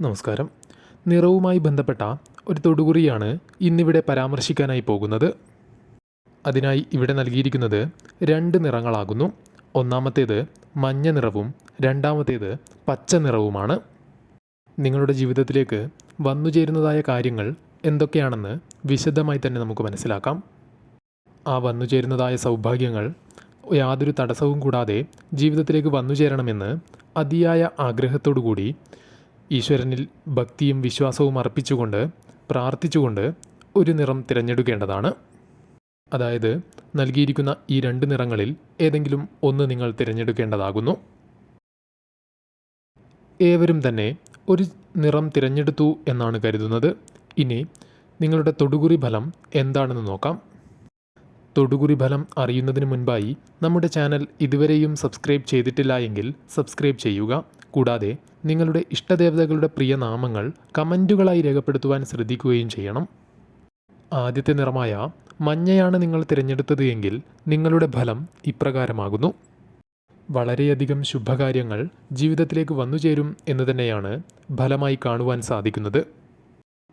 നമസ്കാരം. നിറവുമായി ബന്ധപ്പെട്ട ഒരു തൊടുകുറിയാണ് ഇന്നിവിടെ പരാമർശിക്കാനായി പോകുന്നത്. അതിനായി ഇവിടെ നൽകിയിരിക്കുന്നത് രണ്ട് നിറങ്ങളാകുന്നു. ഒന്നാമത്തേത് മഞ്ഞ നിറവും രണ്ടാമത്തേത് പച്ച നിറവുമാണ്. നിങ്ങളുടെ ജീവിതത്തിലേക്ക് വന്നുചേരുന്നതായ കാര്യങ്ങൾ എന്തൊക്കെയാണെന്ന് വിശദമായി തന്നെ നമുക്ക് മനസ്സിലാക്കാം. ആ വന്നുചേരുന്നതായ സൗഭാഗ്യങ്ങൾ യാതൊരു തടസ്സവും കൂടാതെ ജീവിതത്തിലേക്ക് വന്നു ചേരണമെന്ന് അതിയായ ആഗ്രഹത്തോടു കൂടി ഈശ്വരനിൽ ഭക്തിയും വിശ്വാസവും അർപ്പിച്ചുകൊണ്ട് പ്രാർത്ഥിച്ചുകൊണ്ട് ഒരു നിറം തിരഞ്ഞെടുക്കേണ്ടതാണ്. അതായത് നൽകിയിരിക്കുന്ന ഈ രണ്ട് നിറങ്ങളിൽ ഏതെങ്കിലും ഒന്ന് നിങ്ങൾ തിരഞ്ഞെടുക്കേണ്ടതാകുന്നു. ഏവരും തന്നെ ഒരു നിറം തിരഞ്ഞെടുത്തു എന്നാണ് കരുതുന്നത്. ഇനി നിങ്ങളുടെ തൊടുകുറി ഫലം എന്താണെന്ന് നോക്കാം. തൊടുകുറി ഫലം അറിയുന്നതിന് മുൻപായി നമ്മുടെ ചാനൽ ഇതുവരെയും സബ്സ്ക്രൈബ് ചെയ്തിട്ടില്ല എങ്കിൽ സബ്സ്ക്രൈബ് ചെയ്യുക. കൂടാതെ നിങ്ങളുടെ ഇഷ്ടദേവതകളുടെ പ്രിയ നാമങ്ങൾ കമന്റുകളായി രേഖപ്പെടുത്തുവാൻ ശ്രദ്ധിക്കുകയും ചെയ്യണം. ആദ്യത്തെ നിറമായ മഞ്ഞയാണ് നിങ്ങൾ തിരഞ്ഞെടുത്തത് എങ്കിൽ നിങ്ങളുടെ ഫലം ഇപ്രകാരമാകുന്നു. വളരെയധികം ശുഭകാര്യങ്ങൾ ജീവിതത്തിലേക്ക് വന്നുചേരും എന്ന് തന്നെയാണ് ഫലമായി കാണുവാൻ സാധിക്കുന്നത്.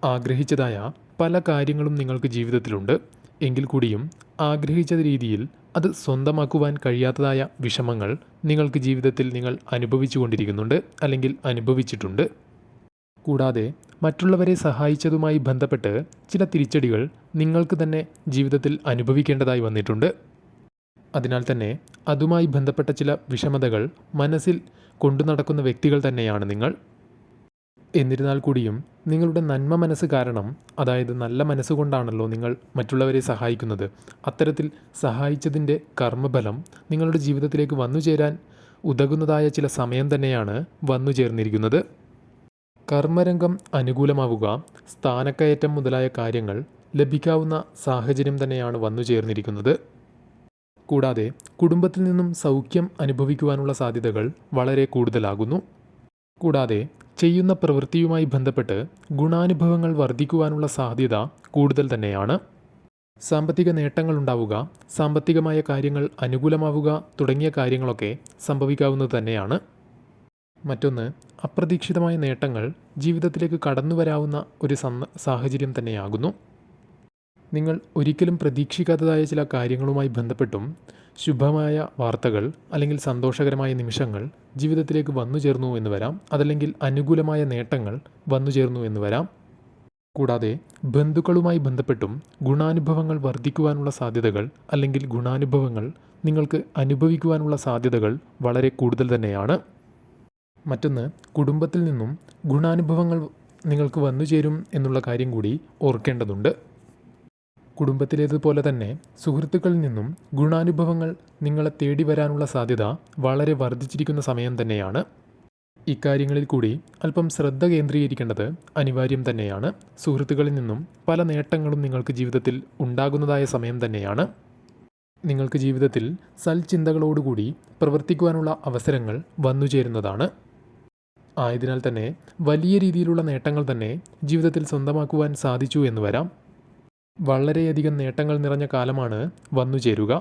ആഗ്രഹിച്ചതായ പല കാര്യങ്ങളും നിങ്ങൾക്ക് ജീവിതത്തിലുണ്ട്. എങ്കിൽ കൂടിയും ആഗ്രഹിച്ച രീതിയിൽ അത് സ്വന്തമാക്കുവാൻ കഴിയാത്തതായ വിഷമങ്ങൾ നിങ്ങൾക്ക് ജീവിതത്തിൽ നിങ്ങൾ അനുഭവിച്ചു കൊണ്ടിരിക്കുന്നുണ്ട് അല്ലെങ്കിൽ അനുഭവിച്ചിട്ടുണ്ട്. കൂടാതെ മറ്റുള്ളവരെ സഹായിച്ചതുമായി ബന്ധപ്പെട്ട് ചില തിരിച്ചടികൾ നിങ്ങൾക്ക് തന്നെ ജീവിതത്തിൽ അനുഭവിക്കേണ്ടതായി വന്നിട്ടുണ്ട്. അതിനാൽ തന്നെ അതുമായി ബന്ധപ്പെട്ട ചില വിഷമതകൾ മനസ്സിൽ കൊണ്ടു നടക്കുന്ന വ്യക്തികൾ തന്നെയാണ് നിങ്ങൾ. എന്നിരുന്നാൽ കൂടിയും നിങ്ങളുടെ നന്മ മനസ്സ് കാരണം അതായത് നല്ല മനസ്സുകൊണ്ടാണല്ലോ നിങ്ങൾ മറ്റുള്ളവരെ സഹായിക്കുന്നത്. അത്തരത്തിൽ സഹായിച്ചതിന്റെ കർമ്മബലം നിങ്ങളുടെ ജീവിതത്തിലേക്ക് വന്നു ചേരാൻ ഉതകുന്നതായ ചില സമയം തന്നെയാണ് വന്നു ചേർന്നിരിക്കുന്നത്. കർമ്മരംഗം അനുകൂലമാവുക സ്ഥാനക്കയറ്റം മുതലായ കാര്യങ്ങൾ ലഭിക്കാവുന്ന സാഹചര്യം തന്നെയാണ് വന്നു ചേർന്നിരിക്കുന്നത്. കൂടാതെ കുടുംബത്തിൽ നിന്നും സൗഖ്യം അനുഭവിക്കുവാനുള്ള സാധ്യതകൾ വളരെ കൂടുതലാകുന്നു. കൂടാതെ ചെയ്യുന്ന പ്രവൃത്തിയുമായി ബന്ധപ്പെട്ട് ഗുണാനുഭവങ്ങൾ വർദ്ധിക്കുവാനുള്ള സാധ്യത കൂടുതൽ തന്നെയാണ്. സാമ്പത്തിക നേട്ടങ്ങൾ ഉണ്ടാവുക സാമ്പത്തികമായ കാര്യങ്ങൾ അനുകൂലമാവുക തുടങ്ങിയ കാര്യങ്ങളൊക്കെ സംഭവിക്കാവുന്നത് തന്നെയാണ്. മറ്റൊന്ന് അപ്രതീക്ഷിതമായ നേട്ടങ്ങൾ ജീവിതത്തിലേക്ക് കടന്നു വരാവുന്ന ഒരു സാഹചര്യം തന്നെയാകുന്നു. നിങ്ങൾ ഒരിക്കലും പ്രതീക്ഷിക്കാത്തതായ ചില കാര്യങ്ങളുമായി ബന്ധപ്പെട്ടും ശുഭമായ വാർത്തകൾ അല്ലെങ്കിൽ സന്തോഷകരമായ നിമിഷങ്ങൾ ജീവിതത്തിലേക്ക് വന്നു ചേർന്നു എന്ന് വരാം. അതല്ലെങ്കിൽ അനുകൂലമായ നേട്ടങ്ങൾ വന്നു ചേർന്നു എന്ന് വരാം. കൂടാതെ ബന്ധുക്കളുമായി ബന്ധപ്പെട്ടും ഗുണാനുഭവങ്ങൾ വർദ്ധിക്കുവാനുള്ള സാധ്യതകൾ അല്ലെങ്കിൽ ഗുണാനുഭവങ്ങൾ നിങ്ങൾക്ക് അനുഭവിക്കുവാനുള്ള സാധ്യതകൾ വളരെ കൂടുതൽ തന്നെയാണ്. മറ്റൊന്ന് കുടുംബത്തിൽ നിന്നും ഗുണാനുഭവങ്ങൾ നിങ്ങൾക്ക് വന്നു ചേരും എന്നുള്ള കാര്യം കൂടി ഓർക്കേണ്ടതുണ്ട്. കുടുംബത്തിലേതുപോലെ തന്നെ സുഹൃത്തുക്കളിൽ നിന്നും ഗുണാനുഭവങ്ങൾ നിങ്ങളെ തേടി വരാനുള്ള സാധ്യത വളരെ വർദ്ധിച്ചിരിക്കുന്ന സമയം തന്നെയാണ്. ഇക്കാര്യങ്ങളിൽ കൂടി അല്പം ശ്രദ്ധ കേന്ദ്രീകരിക്കേണ്ടത് അനിവാര്യം തന്നെയാണ്. സുഹൃത്തുക്കളിൽ നിന്നും പല നേട്ടങ്ങളും നിങ്ങൾക്ക് ജീവിതത്തിൽ ഉണ്ടാകുന്നതായ സമയം തന്നെയാണ്. നിങ്ങൾക്ക് ജീവിതത്തിൽ സൽചിന്തകളോടുകൂടി പ്രവർത്തിക്കുവാനുള്ള അവസരങ്ങൾ വന്നുചേരുന്നതാണ് ആയതിനാൽ തന്നെ വലിയ രീതിയിലുള്ള നേട്ടങ്ങൾ തന്നെ ജീവിതത്തിൽ സ്വന്തമാക്കുവാൻ സാധിച്ചു എന്ന് വരാം. വളരെയധികം നേട്ടങ്ങൾ നിറഞ്ഞ കാലമാണ് വന്നു ചേരുക.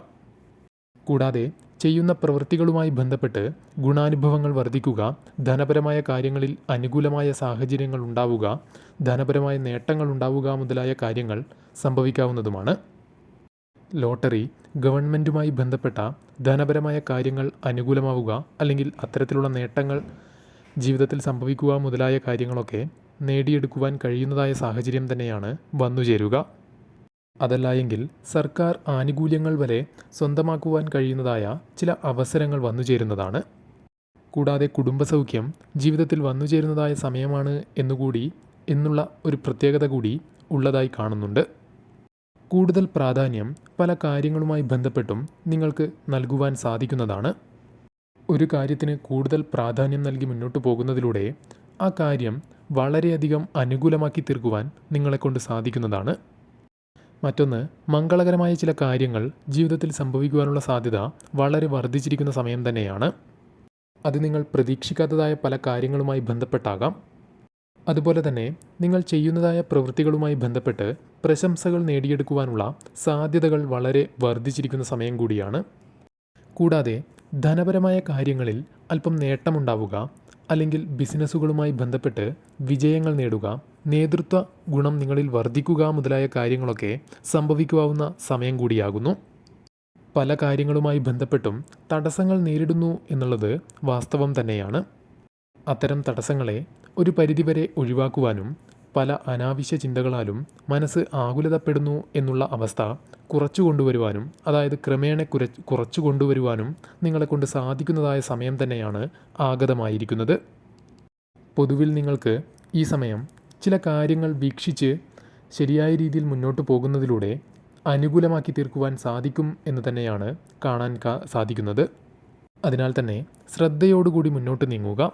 കൂടാതെ ചെയ്യുന്ന പ്രവൃത്തികളുമായി ബന്ധപ്പെട്ട് ഗുണാനുഭവങ്ങൾ വർദ്ധിക്കുക ധനപരമായ കാര്യങ്ങളിൽ അനുകൂലമായ സാഹചര്യങ്ങൾ ഉണ്ടാവുക ധനപരമായ നേട്ടങ്ങൾ ഉണ്ടാവുക മുതലായ കാര്യങ്ങൾ സംഭവിക്കാവുന്നതുമാണ്. ലോട്ടറി ഗവൺമെന്റുമായി ബന്ധപ്പെട്ട ധനപരമായ കാര്യങ്ങൾ അനുകൂലമാവുക അല്ലെങ്കിൽ അത്തരത്തിലുള്ള നേട്ടങ്ങൾ ജീവിതത്തിൽ സംഭവിക്കുക മുതലായ കാര്യങ്ങളൊക്കെ നേടിയെടുക്കുവാൻ കഴിയുന്നതായ സാഹചര്യം തന്നെയാണ് വന്നു ചേരുക. അതല്ല എങ്കിൽ സർക്കാർ ആനുകൂല്യങ്ങൾ വരെ സ്വന്തമാക്കുവാൻ കഴിയുന്നതായ ചില അവസരങ്ങൾ വന്നു ചേരുന്നതാണ്. കൂടാതെ കുടുംബസൗഖ്യം ജീവിതത്തിൽ വന്നു ചേരുന്നതായ സമയമാണ് എന്നുകൂടി എന്നുള്ള ഒരു പ്രത്യേകത കൂടി ഉള്ളതായി കാണുന്നുണ്ട്. കൂടുതൽ പ്രാധാന്യം പല കാര്യങ്ങളുമായി ബന്ധപ്പെട്ടും നിങ്ങൾക്ക് നൽകുവാൻ സാധിക്കുന്നതാണ്. ഒരു കാര്യത്തിന് കൂടുതൽ പ്രാധാന്യം നൽകി മുന്നോട്ട് പോകുന്നതിലൂടെ ആ കാര്യം വളരെയധികം അനുകൂലമാക്കി തീർക്കുവാൻ നിങ്ങളെക്കൊണ്ട് സാധിക്കുന്നതാണ്. മറ്റൊന്ന് മംഗളകരമായ ചില കാര്യങ്ങൾ ജീവിതത്തിൽ സംഭവിക്കുവാനുള്ള സാധ്യത വളരെ വർദ്ധിച്ചിരിക്കുന്ന സമയം തന്നെയാണ്. അത് നിങ്ങൾ പ്രതീക്ഷിക്കാത്തതായ പല കാര്യങ്ങളുമായി ബന്ധപ്പെട്ടാകാം. അതുപോലെ തന്നെ നിങ്ങൾ ചെയ്യുന്നതായ പ്രവൃത്തികളുമായി ബന്ധപ്പെട്ട് പ്രശംസകൾ നേടിയെടുക്കുവാനുള്ള സാധ്യതകൾ വളരെ വർദ്ധിച്ചിരിക്കുന്ന സമയം കൂടിയാണ്. കൂടാതെ ധനപരമായ കാര്യങ്ങളിൽ അല്പം നേട്ടമുണ്ടാവുക അല്ലെങ്കിൽ ബിസിനസ്സുകളുമായി ബന്ധപ്പെട്ട് വിജയങ്ങൾ നേടുക നേതൃത്വ ഗുണം നിങ്ങളിൽ വർദ്ധിക്കുക മുതലായ കാര്യങ്ങളൊക്കെ സംഭവിക്കുവാവുന്ന സമയം കൂടിയാകുന്നു. പല കാര്യങ്ങളുമായി ബന്ധപ്പെട്ടും തടസ്സങ്ങൾ നേരിടുന്നു എന്നുള്ളത് വാസ്തവം തന്നെയാണ്. അത്തരം തടസ്സങ്ങളെ ഒരു പരിധിവരെ ഒഴിവാക്കുവാനും പല അനാവശ്യ ചിന്തകളാലും മനസ്സ് ആകുലതപ്പെടുന്നു എന്നുള്ള അവസ്ഥ കുറച്ചു കൊണ്ടുവരുവാനും അതായത് ക്രമേണ കുറ കുറച്ചു കൊണ്ടുവരുവാനും നിങ്ങളെ കൊണ്ട് സാധിക്കുന്നതായ സമയം തന്നെയാണ് ആഗതമായിരിക്കുന്നത്. പൊതുവിൽ നിങ്ങൾക്ക് ഈ സമയം ചില കാര്യങ്ങൾ വീക്ഷിച്ച് ശരിയായ രീതിയിൽ മുന്നോട്ട് പോകുന്നതിലൂടെ അനുകൂലമാക്കി തീർക്കുവാൻ സാധിക്കും എന്ന് തന്നെയാണ് കാണാൻ സാധിക്കുന്നത്. അതിനാൽ തന്നെ ശ്രദ്ധയോടുകൂടി മുന്നോട്ട് നീങ്ങുക.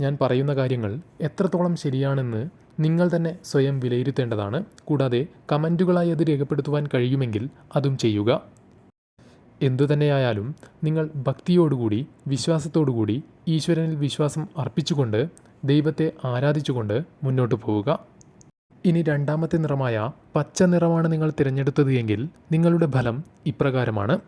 ഞാൻ പറയുന്ന കാര്യങ്ങൾ എത്രത്തോളം ശരിയാണെന്ന് നിങ്ങൾ തന്നെ സ്വയം വിലയിരുത്തേണ്ടതാണ്. കൂടാതെ കമന്റുകളായി അത് രേഖപ്പെടുത്തുവാൻ കഴിയുമെങ്കിൽ അതും ചെയ്യുക. എന്തുതന്നെയായാലും നിങ്ങൾ ഭക്തിയോടുകൂടി വിശ്വാസത്തോടുകൂടി ഈശ്വരനിൽ വിശ്വാസം അർപ്പിച്ചുകൊണ്ട് ദൈവത്തെ ആരാധിച്ചുകൊണ്ട് മുന്നോട്ട് പോവുക. ഇനി രണ്ടാമത്തെ നിറമായ പച്ച നിറമാണ് നിങ്ങൾ തിരഞ്ഞെടുത്തത് എങ്കിൽ നിങ്ങളുടെ ഫലം ഇപ്രകാരമാണ്.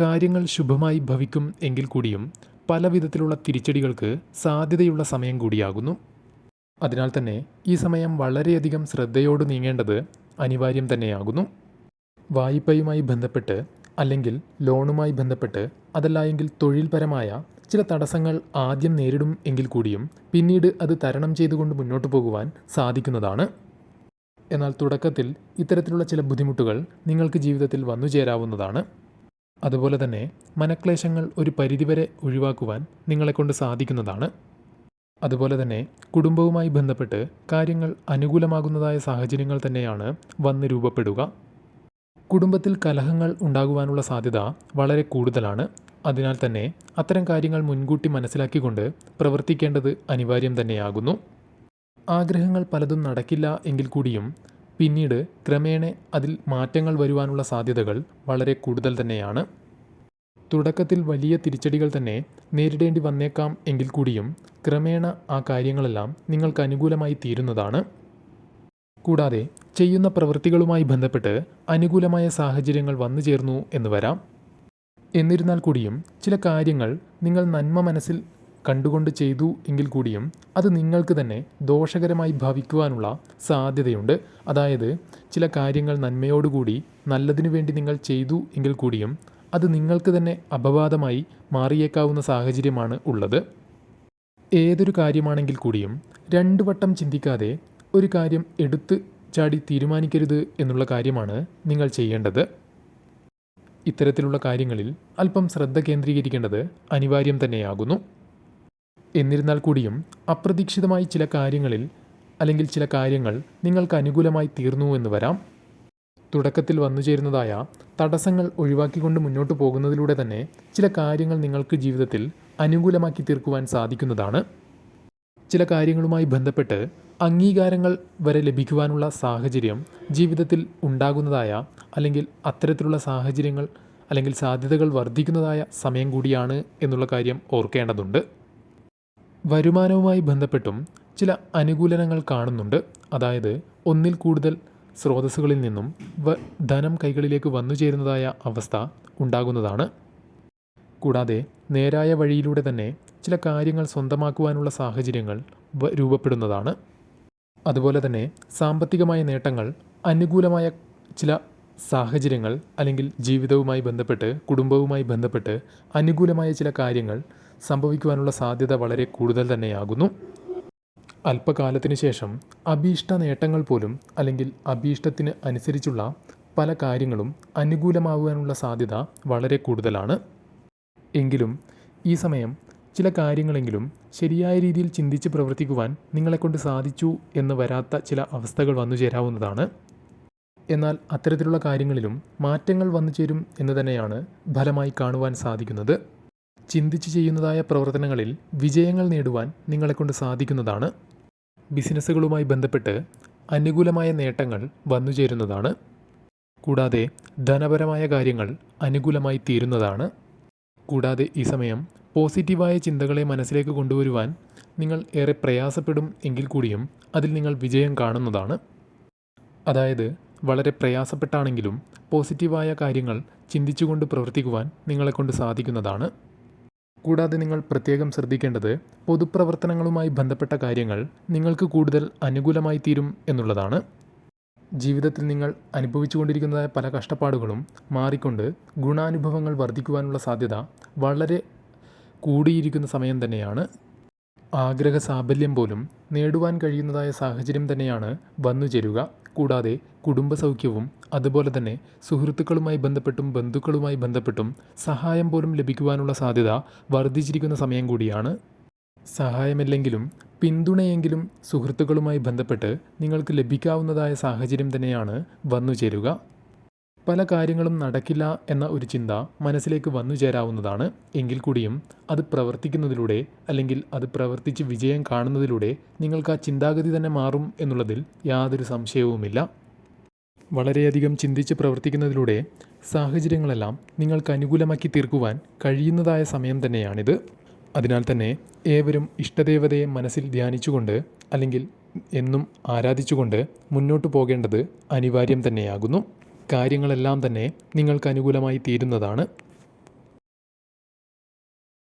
കാര്യങ്ങൾ ശുഭമായി ഭവിക്കും എങ്കിൽ കൂടിയും പല വിധത്തിലുള്ള തിരിച്ചടികൾക്ക് സാധ്യതയുള്ള സമയം കൂടിയാകുന്നു. അതിനാൽ തന്നെ ഈ സമയം വളരെയധികം ശ്രദ്ധയോട് നീങ്ങേണ്ടത് അനിവാര്യം തന്നെയാകുന്നു. വായ്പയുമായി ബന്ധപ്പെട്ട് അല്ലെങ്കിൽ ലോണുമായി ബന്ധപ്പെട്ട് അതല്ല എങ്കിൽ തൊഴിൽപരമായ ചില തടസ്സങ്ങൾ ആദ്യം നേരിടും എങ്കിൽ കൂടിയും പിന്നീട് അത് തരണം ചെയ്തുകൊണ്ട് മുന്നോട്ട് പോകുവാൻ സാധിക്കുന്നതാണ്. എന്നാൽ തുടക്കത്തിൽ ഇത്തരത്തിലുള്ള ചില ബുദ്ധിമുട്ടുകൾ നിങ്ങൾക്ക് ജീവിതത്തിൽ വന്നു ചേരാവുന്നതാണ്. അതുപോലെ തന്നെ മനക്ലേശങ്ങൾ ഒരു പരിധിവരെ ഒഴിവാക്കുവാൻ നിങ്ങളെക്കൊണ്ട് സാധിക്കുന്നതാണ്. അതുപോലെ തന്നെ കുടുംബവുമായി ബന്ധപ്പെട്ട് കാര്യങ്ങൾ അനുകൂലമാകുന്നതായ സാഹചര്യങ്ങൾ തന്നെയാണ് വന്ന് രൂപപ്പെടുക. കുടുംബത്തിൽ കലഹങ്ങൾ ഉണ്ടാകുവാനുള്ള സാധ്യത വളരെ കൂടുതലാണ്. അതിനാൽ തന്നെ അത്തരം കാര്യങ്ങൾ മുൻകൂട്ടി മനസ്സിലാക്കിക്കൊണ്ട് പ്രവർത്തിക്കേണ്ടത് അനിവാര്യം തന്നെയാകുന്നു. ആഗ്രഹങ്ങൾ പലതും നടക്കില്ല എങ്കിൽ കൂടിയും പിന്നീട് ക്രമേണ അതിൽ മാറ്റങ്ങൾ വരുവാനുള്ള സാധ്യതകൾ വളരെ കൂടുതൽ തന്നെയാണ്. തുടക്കത്തിൽ വലിയ തിരിച്ചടികൾ തന്നെ നേരിടേണ്ടി വന്നേക്കാം എങ്കിൽ കൂടിയും ക്രമേണ ആ കാര്യങ്ങളെല്ലാം നിങ്ങൾക്ക് അനുകൂലമായി തീരുന്നതാണ്. കൂടാതെ ചെയ്യുന്ന പ്രവൃത്തികളുമായി ബന്ധപ്പെട്ട് അനുകൂലമായ സാഹചര്യങ്ങൾ വന്നു ചേർന്നു എന്ന് വരാം. എന്നിരുന്നാൽ കൂടിയും ചില കാര്യങ്ങൾ നിങ്ങൾ നന്മ മനസ്സിൽ കണ്ടുകൊണ്ട് ചെയ്തു എങ്കിൽ കൂടിയും അത് നിങ്ങൾക്ക് തന്നെ ദോഷകരമായി ഭവിക്കുവാനുള്ള സാധ്യതയുണ്ട്. അതായത് ചില കാര്യങ്ങൾ നന്മയോടുകൂടി നല്ലതിനു വേണ്ടി നിങ്ങൾ ചെയ്തു എങ്കിൽ കൂടിയും അത് നിങ്ങൾക്ക് തന്നെ അപവാദമായി മാറിയേക്കാവുന്ന സാഹചര്യമാണ് ഉള്ളത്. ഏതൊരു കാര്യമാണെങ്കിൽ കൂടിയും രണ്ടു വട്ടം ചിന്തിക്കാതെ ഒരു കാര്യം എടുത്ത് ചാടി തീരുമാനിക്കരുത് എന്നുള്ള കാര്യമാണ് നിങ്ങൾ ചെയ്യേണ്ടത്. ഇത്തരത്തിലുള്ള കാര്യങ്ങളിൽ അല്പം ശ്രദ്ധ കേന്ദ്രീകരിക്കേണ്ടത് അനിവാര്യം തന്നെയാകുന്നു. എന്നിരുന്നാൽ കൂടിയും അപ്രതീക്ഷിതമായി ചില കാര്യങ്ങളിൽ അല്ലെങ്കിൽ ചില കാര്യങ്ങൾ നിങ്ങൾക്ക് അനുകൂലമായി തീർന്നു എന്ന് വരാം. തുടക്കത്തിൽ വന്നു ചേരുന്നതായ തടസ്സങ്ങൾ ഒഴിവാക്കിക്കൊണ്ട് മുന്നോട്ട് പോകുന്നതിലൂടെ തന്നെ ചില കാര്യങ്ങൾ നിങ്ങൾക്ക് ജീവിതത്തിൽ അനുകൂലമാക്കി തീർക്കുവാൻ സാധിക്കുന്നതാണ്. ചില കാര്യങ്ങളുമായി ബന്ധപ്പെട്ട് അംഗീകാരങ്ങൾ വരെ ലഭിക്കുവാനുള്ള സാഹചര്യം ജീവിതത്തിൽ ഉണ്ടാകുന്നതായ അല്ലെങ്കിൽ അത്തരത്തിലുള്ള സാഹചര്യങ്ങൾ അല്ലെങ്കിൽ സാധ്യതകൾ വർദ്ധിക്കുന്നതായ സമയം കൂടിയാണ് എന്നുള്ള കാര്യം ഓർക്കേണ്ടതുണ്ട്. വരുമാനവുമായി ബന്ധപ്പെട്ടും ചില അനുകൂലനങ്ങൾ കാണുന്നുണ്ട്. അതായത് ഒന്നിൽ കൂടുതൽ സ്രോതസ്സുകളിൽ നിന്നും ധനം കൈകളിലേക്ക് വന്നു ചേരുന്നതായ അവസ്ഥ ഉണ്ടാകുന്നതാണ്. കൂടാതെ നേരായ വഴിയിലൂടെ തന്നെ ചില കാര്യങ്ങൾ സ്വന്തമാക്കുവാനുള്ള സാഹചര്യങ്ങൾ രൂപപ്പെടുന്നതാണ്. അതുപോലെ തന്നെ സാമ്പത്തികമായ നേട്ടങ്ങൾ അനുകൂലമായ ചില സാഹചര്യങ്ങൾ അല്ലെങ്കിൽ ജീവിതവുമായി ബന്ധപ്പെട്ട് കുടുംബവുമായി ബന്ധപ്പെട്ട് അനുകൂലമായ ചില കാര്യങ്ങൾ സംഭവിക്കുവാനുള്ള സാധ്യത വളരെ കൂടുതൽ തന്നെയാകുന്നു. അല്പകാലത്തിന് ശേഷം അഭീഷ്ട നേട്ടങ്ങൾ പോലും അല്ലെങ്കിൽ അഭീഷ്ടത്തിന് അനുസരിച്ചുള്ള പല കാര്യങ്ങളും അനുകൂലമാകുവാനുള്ള സാധ്യത വളരെ കൂടുതലാണ്. എങ്കിലും ഈ സമയം ചില കാര്യങ്ങളെങ്കിലും ശരിയായ രീതിയിൽ ചിന്തിച്ച് പ്രവർത്തിക്കുവാൻ നിങ്ങളെക്കൊണ്ട് സാധിച്ചു എന്ന് വരാത്ത ചില അവസ്ഥകൾ വന്നു ചേരാവുന്നതാണ്. എന്നാൽ അത്തരത്തിലുള്ള കാര്യങ്ങളിലും മാറ്റങ്ങൾ വന്നു ചേരും എന്ന് തന്നെയാണ് ഫലമായി കാണുവാൻ സാധിക്കുന്നത്. ചിന്തിച്ച് ചെയ്യുന്നതായ പ്രവർത്തനങ്ങളിൽ വിജയങ്ങൾ നേടുവാൻ നിങ്ങളെക്കൊണ്ട് സാധിക്കുന്നതാണ്. ബിസിനസ്സുകളുമായി ബന്ധപ്പെട്ട് അനുകൂലമായ നേട്ടങ്ങൾ വന്നു ചേരുന്നതാണ്. കൂടാതെ ധനപരമായ കാര്യങ്ങൾ അനുകൂലമായി തീരുന്നതാണ്. കൂടാതെ ഈ സമയം പോസിറ്റീവായ ചിന്തകളെ മനസ്സിലേക്ക് കൊണ്ടുവരുവാൻ നിങ്ങൾ ഏറെ പ്രയാസപ്പെടും എങ്കിൽ കൂടിയും അതിൽ നിങ്ങൾ വിജയം കാണുന്നതാണ്. അതായത് വളരെ പ്രയാസപ്പെട്ടാണെങ്കിലും പോസിറ്റീവായ കാര്യങ്ങൾ ചിന്തിച്ചുകൊണ്ട് പ്രവർത്തിക്കുവാൻ നിങ്ങളെക്കൊണ്ട് സാധിക്കുന്നതാണ്. കൂടാതെ നിങ്ങൾ പ്രത്യേകം ശ്രദ്ധിക്കേണ്ടത് പൊതുപ്രവർത്തനങ്ങളുമായി ബന്ധപ്പെട്ട കാര്യങ്ങൾ നിങ്ങൾക്ക് കൂടുതൽ അനുകൂലമായി തീരും എന്നുള്ളതാണ്. ജീവിതത്തിൽ നിങ്ങൾ അനുഭവിച്ചുകൊണ്ടിരിക്കുന്നതായ പല കഷ്ടപ്പാടുകളും മാറിക്കൊണ്ട് ഗുണാനുഭവങ്ങൾ വർദ്ധിക്കുവാനുള്ള സാധ്യത വളരെ കൂടിയിരിക്കുന്ന സമയം തന്നെയാണ്. ആഗ്രഹ സാഫല്യം പോലും നേടുവാൻ കഴിയുന്നതായ സാഹചര്യം തന്നെയാണ് വന്നു ചേരുക. കൂടാതെ കുടുംബസൗഖ്യവും അതുപോലെ തന്നെ സുഹൃത്തുക്കളുമായി ബന്ധപ്പെട്ടും ബന്ധുക്കളുമായി ബന്ധപ്പെട്ടും സഹായം പോലും ലഭിക്കുവാനുള്ള സാധ്യത വർദ്ധിച്ചിരിക്കുന്ന സമയം കൂടിയാണ്. സഹായമില്ലെങ്കിലും പിന്തുണയെങ്കിലും സുഹൃത്തുക്കളുമായി ബന്ധപ്പെട്ട് നിങ്ങൾക്ക് ലഭിക്കാവുന്നതായ സാഹചര്യം തന്നെയാണ് വന്നു ചേരുക. പല കാര്യങ്ങളും നടക്കില്ല എന്ന ഒരു ചിന്ത മനസ്സിലേക്ക് വന്നു ചേരാവുന്നതാണ്. എങ്കിൽ കൂടിയും അത് പ്രവർത്തിക്കുന്നതിലൂടെ അല്ലെങ്കിൽ അത് പ്രവർത്തിച്ച് വിജയം കാണുന്നതിലൂടെ നിങ്ങൾക്ക് ആ ചിന്താഗതി തന്നെ മാറും എന്നുള്ളതിൽ യാതൊരു സംശയവുമില്ല. വളരെയധികം ചിന്തിച്ച് പ്രവർത്തിക്കുന്നതിലൂടെ സാഹചര്യങ്ങളെല്ലാം നിങ്ങൾക്ക് അനുകൂലമാക്കി തീർക്കുവാൻ കഴിയുന്നതായ സമയം തന്നെയാണിത്. അതിനാൽ തന്നെ ഏവരും ഇഷ്ടദേവതയെ മനസ്സിൽ ധ്യാനിച്ചുകൊണ്ട് അല്ലെങ്കിൽ എന്നും ആരാധിച്ചുകൊണ്ട് മുന്നോട്ട് പോകേണ്ടത് അനിവാര്യം തന്നെയാകുന്നു. കാര്യങ്ങളെല്ലാം തന്നെ നിങ്ങൾക്ക് അനുകൂലമായി തീരുന്നതാണ്.